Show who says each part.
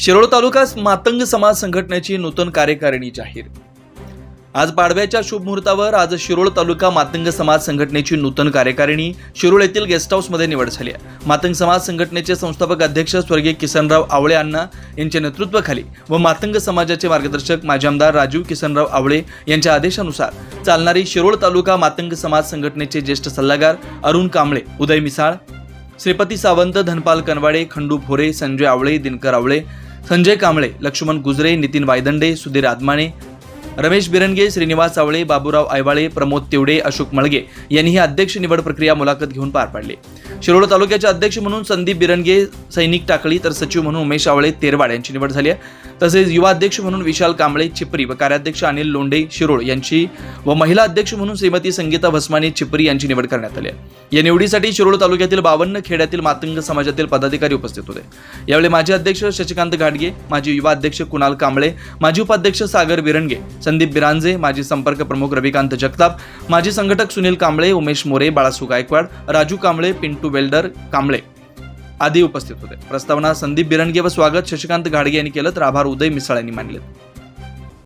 Speaker 1: शिरोळ तालुका मातंग समाज संघटनेची नूतन कार्यकारिणी जाहीर. आज पाडव्याच्या शुभ मुहूर्तावर आज शिरोळ तालुका मातंग समाज संघटनेची नूतन कार्यकारिणी शिरोळ येथील गेस्ट हाऊसमध्ये निवड झाली आहे. मातंग समाज संघटनेचे संस्थापक अध्यक्ष स्वर्गीय किसनराव आवळे अण्णा यांच्या नेतृत्वाखाली व मातंग समाजाचे मार्गदर्शक माजी आमदार राजीव किसनराव आवळे यांच्या आदेशानुसार चालणारी शिरोळ तालुका मातंग समाज संघटनेचे ज्येष्ठ सल्लागार अरुण कांबळे उदय मिसाळ श्रीपती सावंत धनपाल कनवाडे खंडू भोरे संजय आवळे दिनकर आवळे संजय कांबळे लक्ष्मण गुजरे नितीन वायदंडे सुधीर आदमाणे रमेश बिरंगे श्रीनिवास सावळे बाबूराव आयवाळे प्रमोद तिवडे अशोक मळगे यांनी ही अध्यक्ष निवड प्रक्रिया मुलाखत घेऊन पार पाडली. शिरोळ तालुक्याचे अध्यक्ष म्हणून संदीप बिरंगे सैनिक टाकळी तर सचिव म्हणून उमेश आवळे तेरवाड यांची निवड झाली आहे. तसेच युवा अध्यक्ष म्हणून विशाल कांबळे चिपरी व कार्याध्यक्ष अनिल लोंढे शिरोळ यांची व महिला अध्यक्ष म्हणून श्रीमती संगीता भस्मानी चिपरी यांची निवड करण्यात आली आहे. या निवडीसाठी शिरोळ तालुक्यातील बावन्न खेड्यातील मातंग समाजातील पदाधिकारी उपस्थित होते. यावेळी माजी अध्यक्ष शशिकांत घाडगे माजी युवा अध्यक्ष कुणाल कांबळे माजी उपाध्यक्ष सागर बिरंगे संदीप बिरांजे माजी संपर्क प्रमुख रविकांत जगताप माजी संघटक सुनील कांबळे उमेश मोरे बाळासू गायकवाड राजू कांबळे पिंटू वेल्डर कांबळे आदी उपस्थित होते. प्रस्तावना संदीप बिरंगे व स्वागत शशिकांत घाडगे यांनी केलं तर आभार उदय मिसाळ यांनी मानले.